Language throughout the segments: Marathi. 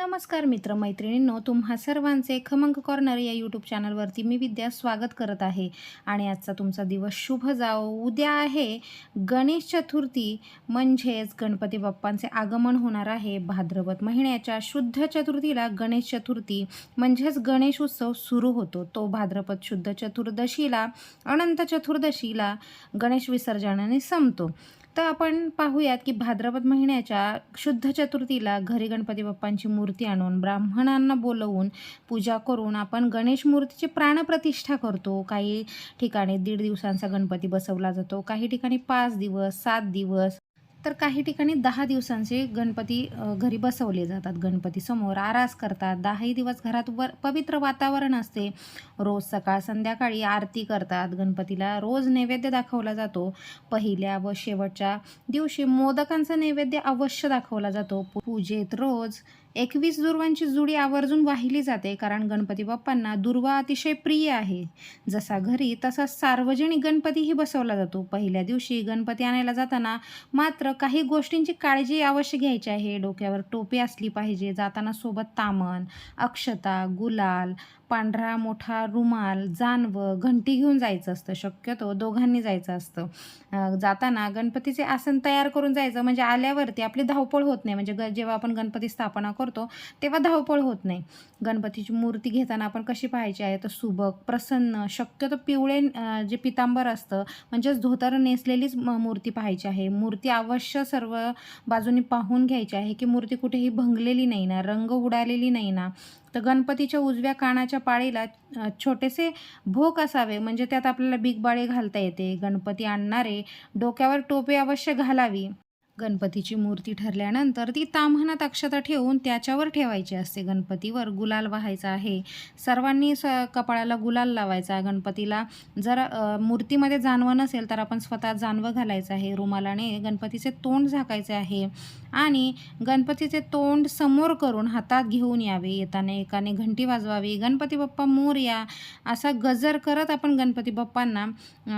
नमस्कार मित्र मैत्रिणींनो तुम्हा सर्वांचे खमंग कॉर्नर या यूट्यूब चॅनलवरती मी विद्या स्वागत करत आहे. आणि आजचा तुमचा दिवस शुभ जाओ उद्या आहे गणेश चतुर्थी म्हणजेच गणपती बाप्पांचे आगमन होणार आहे. भाद्रपद महिन्याच्या शुद्ध चतुर्थीला गणेश चतुर्थी म्हणजेच गणेश उत्सव सुरू होतो. तो भाद्रपद शुद्ध चतुर्दशीला अनंत चतुर्दशीला गणेश विसर्जनाने संपतो. तर आपण पाहूयात की भाद्रपद महिन्याच्या शुद्ध चतुर्थीला घरी गणपती बाप्पांची मूर्ती आणून ब्राह्मणांना बोलवून पूजा करून आपण गणेश मूर्तीची प्राणप्रतिष्ठा करतो. काही ठिकाणी दीड दिवसांचा गणपती बसवला जातो काही ठिकाणी पाच दिवस सात दिवस. तर काही ठिकाणी दहा दिवसांचे गणपती घरी बसवले जातात. गणपती समोर आरास करतात. दहाही दिवस घरात वर पवित्र वातावरण असते. रोज सकाळ संध्याकाळी आरती करतात. गणपतीला रोज नैवेद्य दाखवला जातो. पहिल्या व शेवटच्या दिवशी मोदकांचा नैवेद्य अवश्य दाखवला जातो. पूजेत रोज एकवीस दुर्वांची जुडी आवर्जून वाहिली जाते कारण गणपती बाप्पांना दुर्वा अतिशय प्रिय आहे. जसा घरी तसा सार्वजनिक गणपतीही बसवला जातो. पहिल्या दिवशी गणपती आणायला जाताना मात्र काही गोष्टींची काळजी अवश्य घ्यायची आहे. डोक्यावर टोपी असली पाहिजे जाताना सोबत तामण अक्षता गुलाल पांढरा मोठा रुमाल जानवं घंटी घेऊन जायचं असतं. शक्यतो दोघांनी जायचं असतं. जाताना गणपतीचे आसन तयार करून जायचं. म्हणजे आल्यावरती आपली धावपळ होत नाही. म्हणजे ग जेव्हा आपण गणपती स्थापना करतो तेव्हा धावपळ होत नाही. गणपतीची मूर्ती घेताना आपण कशी पाहायची आहे? तर सुबक प्रसन्न शक्यतो पिवळे जे पितांबर असतं म्हणजेच धोतर नेसलेलीच मूर्ती पाहायची आहे. मूर्ती अवश्य सर्व बाजूनी पाहून घ्यायची आहे की मूर्ती कुठेही भंगलेली नाही ना रंग उडालेली नाही ना. तर गणपतीच्या उजव्या कानाच्या पाळीला छोटेसे भोक असावे. म्हणजे त्यात आपल्याला बिग बाळे घालता येते. गणपती आणणारे डोक्यावर टोपी अवश्य घालावी. गणपतीची मूर्ती ठरल्यानंतर ती ताम्हणात अक्षता ठेवून त्याच्यावर ठेवायची असते. गणपतीवर गुलाल वाहायचा आहे. सर्वांनी स कपाळाला गुलाल लावायचा. गणपतीला जर मूर्तीमध्ये जानवं नसेल तर आपण स्वतः जानवं घालायचं आहे. रुमालाने गणपतीचे तोंड झाकायचे आहे. आणि गणपतीचे तोंड समोर करून हातात घेऊन यावे. येताना एकाने घंटी वाजवावी गणपती बाप्पा मोर या. असा गजर करत आपण गणपती बाप्पांना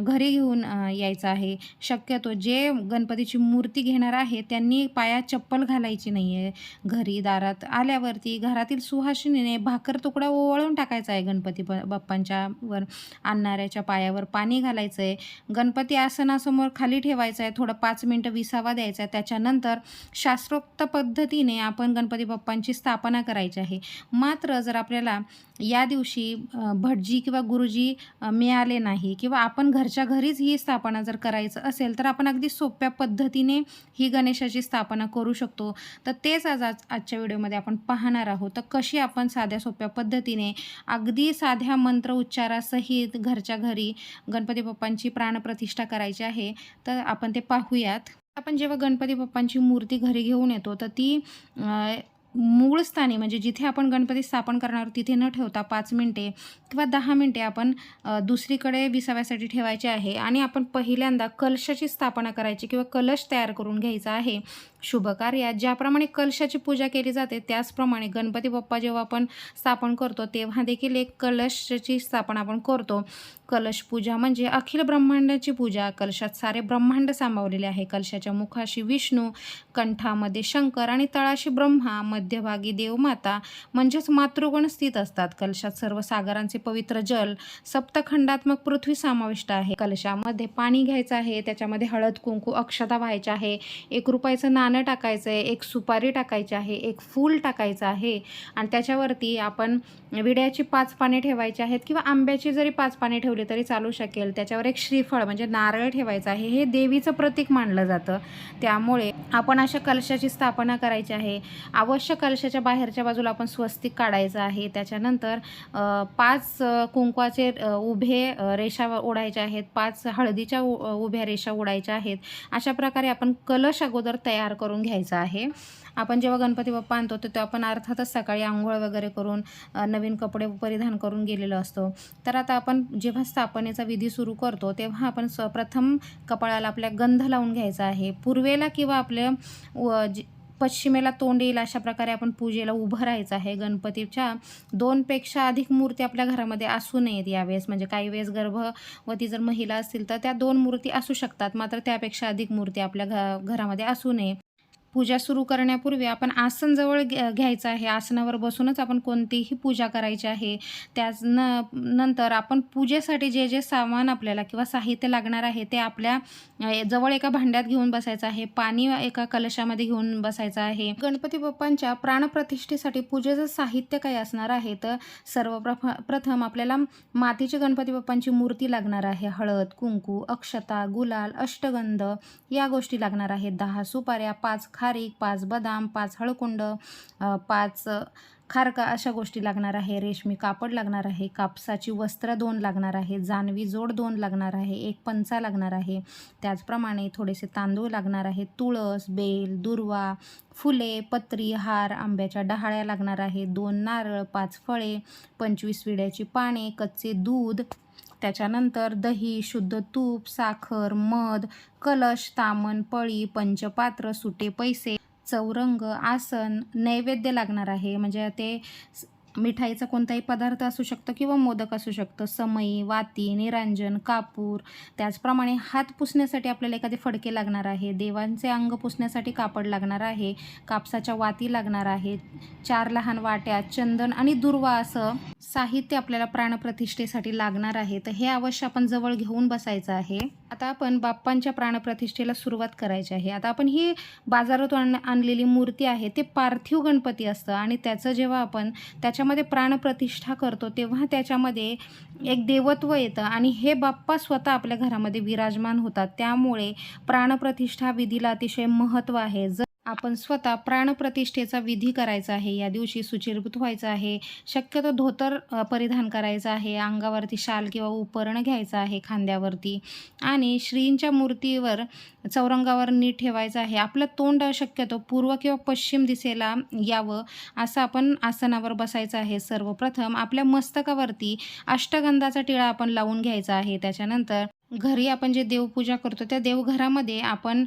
घरी घेऊन यायचं आहे. शक्यतो जे गणपतीची मूर्ती घेणार आहे त्यांनी पायात चप्पल घालायची नाही आहे घरी दारात आल्यावरती घरातील सुहासिनीने भाकर तुकडा ओवाळून टाकायचा आहे. गणपती ब बाप्पांच्या वर आणणाऱ्याच्या पायावर पाणी घालायचं आहे गणपती आसनासमोर खाली ठेवायचं आहे थोडं पाच मिनटं विसावा द्यायचा आहे. त्याच्यानंतर शास्त्रोक्त पद्धतीने आपण गणपती बाप्पांची स्थापना करायची आहे. मात्र जर आपल्याला या दिवशी भटजी किंवा गुरुजी मिळाले नाही किंवा आपण घरच्या घरीच ही स्थापना जर करायचं असेल तर आपण अगदी सोप्या पद्धतीने ही गणेशाची स्थापना करू शकतो. तर तेच आज आज आजच्या व्हिडिओमध्ये आपण पाहणार आहोत. तर कशी आपण साध्या सोप्या पद्धतीने अगदी साध्या मंत्र उच्चारासहित घरच्या घरी गणपती बाप्पांची प्राणप्रतिष्ठा करायची आहे तर आपण ते पाहूयात. आपण जेव्हा गणपती बाप्पांची मूर्ती घरी घेऊन येतो तर ती मूळ स्थानी म्हणजे जिथे आपण गणपती स्थापन करणार तिथे न ठेवता पाच मिनटे किंवा दहा मिनटे आपण दुसरीकडे विसाव्यासाठी ठेवायचे आहे. आणि आपण पहिल्यांदा कलशाची स्थापना करायची किंवा कलश तयार करून घ्यायचा आहे. शुभ कार्यात ज्याप्रमाणे कलशाची पूजा केली जाते त्याचप्रमाणे गणपती बाप्पा जेव्हा आपण स्थापन करतो तेव्हा देखील एक कलशाची स्थापना आपण करतो. कलश पूजा म्हणजे अखिल ब्रह्मांडाची पूजा. कलशात सारे ब्रह्मांड सामावलेले आहे. कलशाच्या मुखाशी विष्णू कंठामध्ये शंकर आणि तळाशी ब्रह्मा मध्यभागी देवमाता म्हणजेच मातृगण स्थित असतात. कलशात सर्व सागरांचे पवित्र जल सप्तखंडात्मक पृथ्वी समाविष्ट आहे. कलशामध्ये पाणी घ्यायचं आहे त्याच्यामध्ये हळद कुंकू अक्षता व्हायच्या आहे. एक रुपयाचं पानं टाकायचं आहे एक सुपारी टाकायची आहे एक फूल टाकायचं आहे आणि त्याच्यावरती आपण विड्याची पाच पाने ठेवायची आहेत किंवा आंब्याची जरी पाच पाने ठेवली तरी चालू शकेल. त्याच्यावर एक श्रीफळ म्हणजे नारळ ठेवायचं आहे. हे देवीचं प्रतीक मानलं जातं. त्यामुळे आपण अशा कलशाची स्थापना करायची आहे. अवश्य कलशाच्या बाहेरच्या बाजूला आपण स्वस्तिक काढायचं आहे. त्याच्यानंतर पाच कुंकवाचे उभे रेषा ओढायच्या आहेत. पाच हळदीच्या उ- उभ्या रेषा ओढायच्या आहेत. अशा प्रकारे आपण कलश अगोदर तयार करून घ्यायचा आहे. आपण जेव्हा गणपती बाप्पा आणतो तर तेव्हा आपण अर्थातच सकाळी आंघोळ वगैरे करून नवीन कपडे परिधान करून गेलेलो असतो. तर आता आपण जेव्हा स्थापनेचा विधी सुरू करतो तेव्हा आपण स प्रथम कपाळाला आपल्या गंध लावून घ्यायचा आहे. पूर्वेला किंवा आपल्या व पश्चिमेला तोंड येईल अशा प्रकारे आपण पूजेला उभं राहायचं आहे. गणपतीच्या दोनपेक्षा अधिक मूर्ती आपल्या घरामध्ये असू नयेत यावेळेस. म्हणजे काही वेळेस गर्भवती जर महिला असतील तर त्या दोन मूर्ती असू शकतात. मात्र त्यापेक्षा अधिक मूर्ती आपल्या घ घरामध्ये असू नये. पूजा सुरू करण्यापूर्वी आपण आसन जवळ घ्या घ्यायचं आहे. आसनावर बसूनच आपण कोणतीही पूजा करायची आहे. त्याच न नंतर आपण पूजेसाठी जे जे सामान आपल्याला किंवा साहित्य लागणार आहे ते आपल्या जवळ एका भांड्यात घेऊन बसायचं आहे. पाणी एका कलशामध्ये घेऊन बसायचं आहे. गणपती बाप्पांच्या प्राणप्रतिष्ठेसाठी पूजेचं साहित्य काय असणार आहे तर सर्वप्रथ प्रथम आपल्याला मातीची गणपती बाप्पांची मूर्ती लागणार आहे. हळद कुंकू अक्षता गुलाल अष्टगंध या गोष्टी लागणार आहेत. दहा सुपाऱ्या पाच खा खारीक पाच बदाम पाच हळकुंड पाच खारका अशा गोष्टी लागणार आहे. रेशमी कापड लागणार आहे. कापसाची वस्त्र दोन लागणार आहे. जानवी जोड दोन लागणार आहे. एक पंचा लागणार आहे. त्याचप्रमाणे थोडेसे तांदूळ लागणार आहे. तुळस बेल दुर्वा फुले पत्री हार आंब्याच्या डहाळ्या लागणार आहे. दोन नारळ पाच फळे पंचवीस विड्याची पाने कच्चे दूध त्याच्यानंतर दही शुद्ध तूप साखर मध कलश तामण पळी पंचपात्र सुटे पैसे चौरंग आसन नैवेद्य लागणार आहे. म्हणजे ते मिठाईचा कोणताही पदार्थ असू शकतो किंवा मोदक असू शकतं. समई वाती निरांजन कापूर. त्याचप्रमाणे हात पुसण्यासाठी आपल्याला एखादे फडके लागणार आहे देवांचे अंग पुसण्यासाठी कापड लागणार आहे. कापसाच्या वाती लागणार आहेत. चार लहान वाट्या चंदन आणि दुर्वा असं साहित्य आपल्याला प्राणप्रतिष्ठेसाठी लागणार आहे. तर हे अवश्य आपण जवळ घेऊन बसायचं आहे. आता आपण बाप्पांच्या प्राणप्रतिष्ठेला सुरुवात करायची आहे. आता आपण ही बाजारातून आण आणलेली मूर्ती आहे ते पार्थिव गणपती असतं. आणि त्याचं जेव्हा आपण त्याच्या त्याच्यामध्ये प्राणप्रतिष्ठा करतो तेव्हा त्याच्यामध्ये एक देवत्व येतं आणि हे बाप्पा स्वतः आपल्या घरामध्ये विराजमान होतात. त्यामुळे प्राणप्रतिष्ठा विधीला अतिशय महत्त्व आहे. आपण स्वतः प्राणप्रतिष्ठेचा विधी करायचा आहे. या दिवशी सुचिरभूत व्हायचं आहे. शक्यतो धोतर परिधान करायचं आहे. अंगावरती शाल किंवा उपरण घ्यायचं आहे खांद्यावरती. आणि श्रींच्या मूर्तीवर चौरंगावर नीट ठेवायचं आहे. आपलं तोंड शक्यतो पूर्व किंवा पश्चिम दिशेला यावं असं आपण आसनावर बसायचं आहे. सर्वप्रथम आपल्या मस्तकावरती अष्टगंधाचा टिळा आपण लावून घ्यायचा आहे. त्याच्यानंतर घरी आपण जे देवपूजा करतो त्या देवघरामध्ये आपण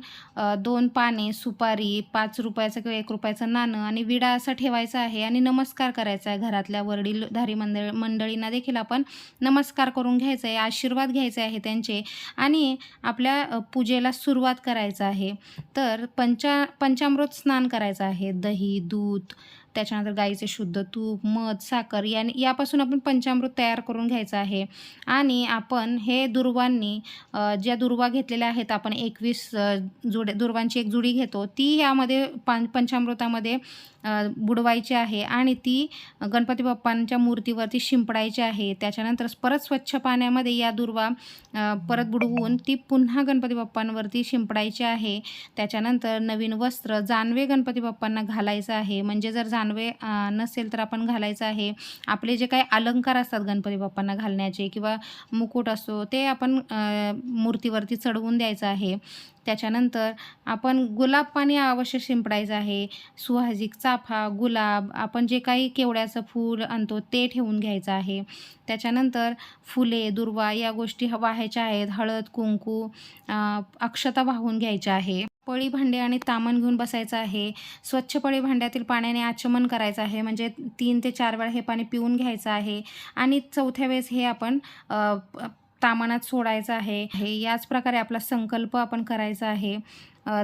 दोन पाने सुपारी पाच रुपयाचं किंवा एक रुपयाचं नाणं आणि विडा असं ठेवायचा आहे आणि नमस्कार करायचा आहे. घरातल्या वडीलधारी मंडळ मंडळींना देखील आपण नमस्कार करून घ्यायचा आहे आशीर्वाद घ्यायचे आहे त्यांचे आणि आपल्या पूजेला सुरुवात करायचं आहे. तर पंचा पंचामृत स्नान करायचं आहे. दही दूध त्याच्यानंतर गाईचे शुद्ध तूप मध साखर याने यापासून आपण पंचामृत तयार करून घ्यायचं आहे. आणि आपण हे दुर्वांनी ज्या दुर्वा घेतलेल्या आहेत आपण एकवीस जुडे दुर्वांची एक जुडी घेतो ती यामध्ये पां पंचामृतामध्ये बुडवायची आहे आणि ती गणपती बाप्पांच्या मूर्तीवरती शिंपडायची आहे. त्याच्यानंतर परत स्वच्छ पाण्यामध्ये या दुर्वा परत बुडवून ती पुन्हा गणपती बाप्पांवरती शिंपडायची आहे. त्याच्यानंतर नवीन वस्त्र जानवे गणपती बाप्पांना घालायचं आहे. म्हणजे जर जानवे नसेल तर आपण घालायचं आहे. आपले जे काही अलंकार असतात गणपती बाप्पांना घालण्याचे किंवा मुकुट असतो ते आपण मूर्तीवरती चढवून द्यायचं आहे. त्याच्यानंतर आपण गुलाब पाणी अवश्य शिंपडायचं आहे. सुहाजिकचा चाफा गुलाब आपण जे काही केवड्याचं फूल आणतो ते ठेवून घ्यायचं आहे. त्याच्यानंतर फुले दुर्वा या गोष्टी वाहायच्या आहेत. हळद कुंकू अक्षता वाहून घ्यायच्या आहे. पळी भांडे आणि तामण घेऊन बसायचं आहे. स्वच्छ पळी भांड्यातील पाण्याने आचमन करायचं आहे. म्हणजे तीन ते चार वेळा हे पाणी पिऊन घ्यायचं आहे. आणि चौथ्या वेळेस हे आपण तामानात तामणात सोडायचं आहे. हे याच प्रकारे आपला संकल्प आपण करायचा आहे.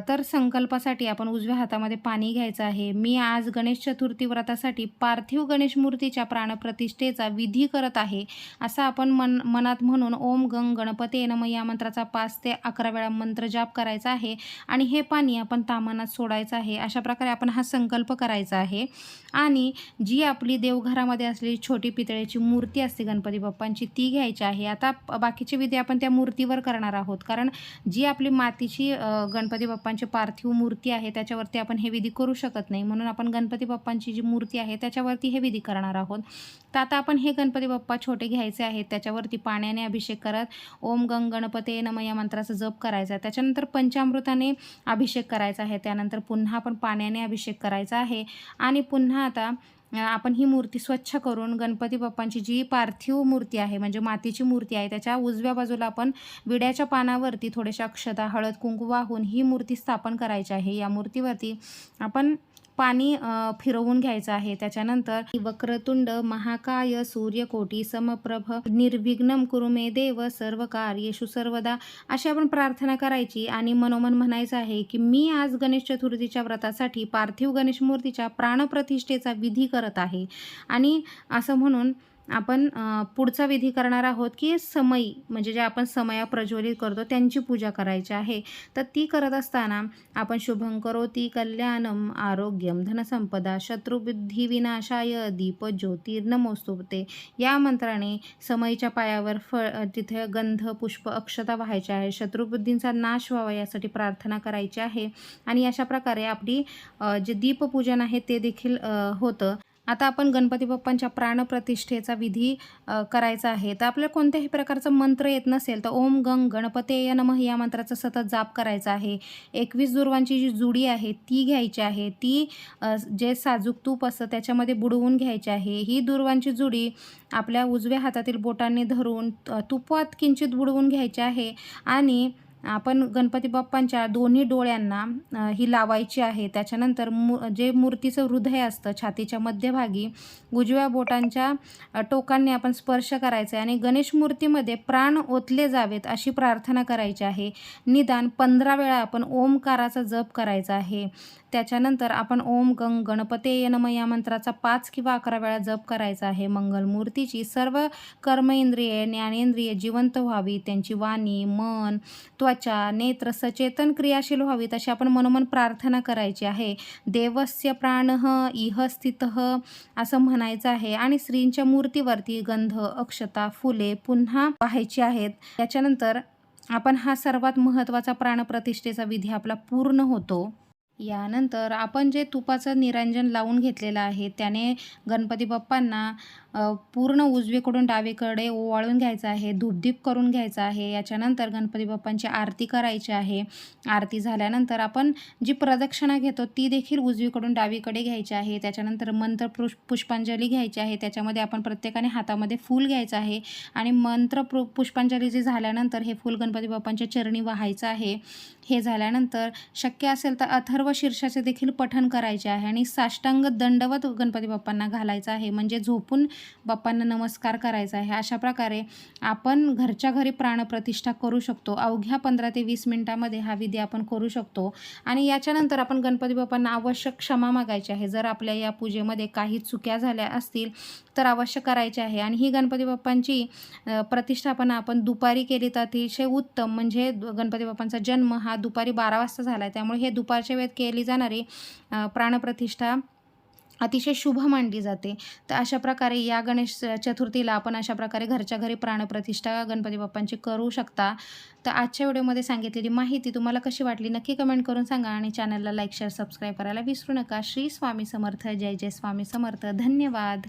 तर संकल्पासाठी आपण उजव्या हातामध्ये पाणी घ्यायचं आहे. मी आज गणेश चतुर्थी व्रतासाठी पार्थिव गणेश मूर्तीच्या प्राणप्रतिष्ठेचा विधी करत आहे असं आपण मन मनात म्हणून ओम गंग गणपती नम या मंत्राचा पाच ते अकरा वेळा मंत्र जाप करायचा आहे आणि हे पाणी आपण तामानात सोडायचं आहे. अशा प्रकारे आपण हा संकल्प करायचा आहे. आणि जी आपली देवघरामध्ये असलेली छोटी पितळेची मूर्ती असते गणपती बाप्पांची ती घ्यायची आहे. आता बाकीची विधी आपण त्या मूर्तीवर करणार आहोत. कारण जी आपली मातीची गणपती बाप्पांची पार्थिव मूर्ती आहे त्याच्यावरती आपण हे विधी करू शकत नाही. म्हणून आपण गणपती बाप्पांची जी मूर्ती आहे त्याच्यावरती हे विधी करणार आहोत. तर आता आपण हे गणपती बाप्पा छोटे घ्यायचे आहेत. त्याच्यावरती पाण्याने अभिषेक करत ओम गंग गणपते नम या मंत्राचा जप करायचा आहे. त्याच्यानंतर पंचामृताने अभिषेक करायचा आहे. त्यानंतर पुन्हा आपण पाण्याने अभिषेक करायचा आहे. आणि पुन्हा आता आपण ही मूर्ती स्वच्छ करून गणपती बाप्पांची जी पार्थिव मूर्ती आहे म्हणजे मातीची मूर्ती आहे त्याच्या उजव्या बाजूला आपण विड्याच्या पानावरती थोडेशा अक्षता हळद कुंकू वाहून ही मूर्ती स्थापन करायची आहे. या मूर्तीवरती आपण पाणी फिरवून घ्यायचं आहे. त्याच्यानंतर वक्रतुंड महाकाय सूर्यकोटी समप्रभ निर्विघ्नम कुरुमे देव सर्व येशू सर्वदा अशी आपण प्रार्थना करायची आणि मनोमन म्हणायचं आहे की मी आज गणेश चतुर्थीच्या व्रतासाठी पार्थिव गणेश मूर्तीच्या प्राणप्रतिष्ठेचा विधी करत आहे. आणि असं म्हणून आपण पुढचा विधी करणार आहोत की समयी म्हणजे जे आपण समया प्रज्वलित करतो त्यांची पूजा करायची आहे. तर ती करत असताना आपण शुभं करोती कल्याणम आरोग्यम धनसंपदा शत्रुबुद्धी विनाशाय दीप ज्योतिर्नमोस्तुते या मंत्राने समयीच्या पायावर फळ तिथे गंध पुष्प अक्षता व्हायचे आहे. शत्रुबुद्धींचा नाश व्हावा यासाठी प्रार्थना करायची आहे. आणि अशा प्रकारे आपली जे दीपपूजन आहे ते देखील होतं. आता आपण गणपती बाप्पांच्या प्राणप्रतिष्ठेचा विधी करायचा आहे. तर आपल्याला कोणत्याही प्रकारचं मंत्र येत नसेल तर ओम गंग गणपतेय नमः या मंत्राचा सतत जाप करायचा आहे. एकवीस दुर्वांची जी जुडी आहे ती घ्यायची आहे. ती जे साजूक तूप असतं त्याच्यामध्ये बुडवून घ्यायची आहे. ही दुर्वांची जुडी आपल्या उजव्या हातातील बोटांनी धरून तुपात किंचित बुडवून घ्यायची आहे. आणि आपण गणपती बाप्पांच्या दोन्ही डोळ्यांना ही लावायची आहे. त्याच्यानंतर मू जे मूर्तीचं हृदय असतं छातीच्या मध्यभागी उजव्या बोटांच्या टोकांनी आपण स्पर्श करायचा आहे आणि गणेश मूर्तीमध्ये प्राण ओतले जावेत अशी प्रार्थना करायची आहे. निदान पंधरा वेळा आपण ओमकाराचा जप करायचा आहे. त्याच्यानंतर आपण ओम गंग गणपते नम या मंत्राचा पाच किंवा अकरा वेळा जप करायचा आहे. मंगलमूर्तीची सर्व कर्म इंद्रिये ज्ञानेंद्रिये जिवंत व्हावी. त्यांची वाणी मन त्वचा नेत्र सचेतन क्रियाशील व्हावीत अशी आपण मनोमन प्रार्थना करायची आहे. देवस्य प्राण इह स्थित असं म्हणायचं आहे. आणि स्त्रींच्या मूर्तीवरती गंध अक्षता फुले पुन्हा पाहायची आहेत. त्याच्यानंतर आपण हा सर्वात महत्त्वाचा प्राणप्रतिष्ठेचा विधी आपला पूर्ण होतो. यानंतर आपण जे तुपाचं निरंजन लावून घेतलेलं आहे त्याने गणपती बाप्पांना पूर्ण उजवीकडून डावीकडे ओवाळून घ्यायचं आहे धूपदीप करून घ्यायचं आहे. याच्यानंतर गणपती बाप्पांची आरती करायची आहे. आरती झाल्यानंतर आपण जी प्रदक्षिणा घेतो ती देखील उजवीकडून डावीकडे घ्यायची आहे. त्याच्यानंतर मंत्र पुष पुष्पांजली घ्यायची आहे. त्याच्यामध्ये आपण प्रत्येकाने हातामध्ये फूल घ्यायचं आहे. आणि मंत्र पु पुष्पांजली जे झाल्यानंतर हे फूल गणपती बाप्पांच्या चरणी वाहायचं आहे. हे झाल्यानंतर शक्य असेल तर अथर्व शीर्षाचे देखील पठण करायचे आहे. आणि साष्टांग दंडवत गणपती बाप्पांना घालायचं आहे. म्हणजे झोपून बाप्पांना नमस्कार करायचा आहे. अशा प्रकारे आपण घरच्या घरी प्राणप्रतिष्ठा करू शकतो. अवघ्या पंधरा ते वीस मिनिटामध्ये हा विधी आपण करू शकतो. आणि याच्यानंतर आपण गणपती बाप्पांना आवश्यक क्षमा मागायची आहे. जर आपल्या या पूजेमध्ये काही चुक्या झाल्या असतील तर अवश्य करायचे आहे. आणि ही गणपती बाप्पांची प्रतिष्ठापना आपण दुपारी केली तर अतिशय उत्तम. म्हणजे गणपती बाप्पांचा जन्म हा दुपारी बारा वाजता झाला आहे. त्यामुळे हे दुपारच्या वेळेत केली जाणारी प्राणप्रतिष्ठा अतिशय शुभ मानली जाते. तर अशा प्रकारे या गणेश चतुर्थीला आपण अशा प्रकारे घरच्या घरी प्राणप्रतिष्ठा गणपती बाप्पांची करू शकता. तर आजच्या व्हिडिओमध्ये सांगितलेली माहिती तुम्हाला कशी वाटली नक्की कमेंट करून सांगा आणि चॅनलला लाईक शेअर सबस्क्राईब करायला विसरू नका. श्री स्वामी समर्थ. जय जय स्वामी समर्थ. धन्यवाद.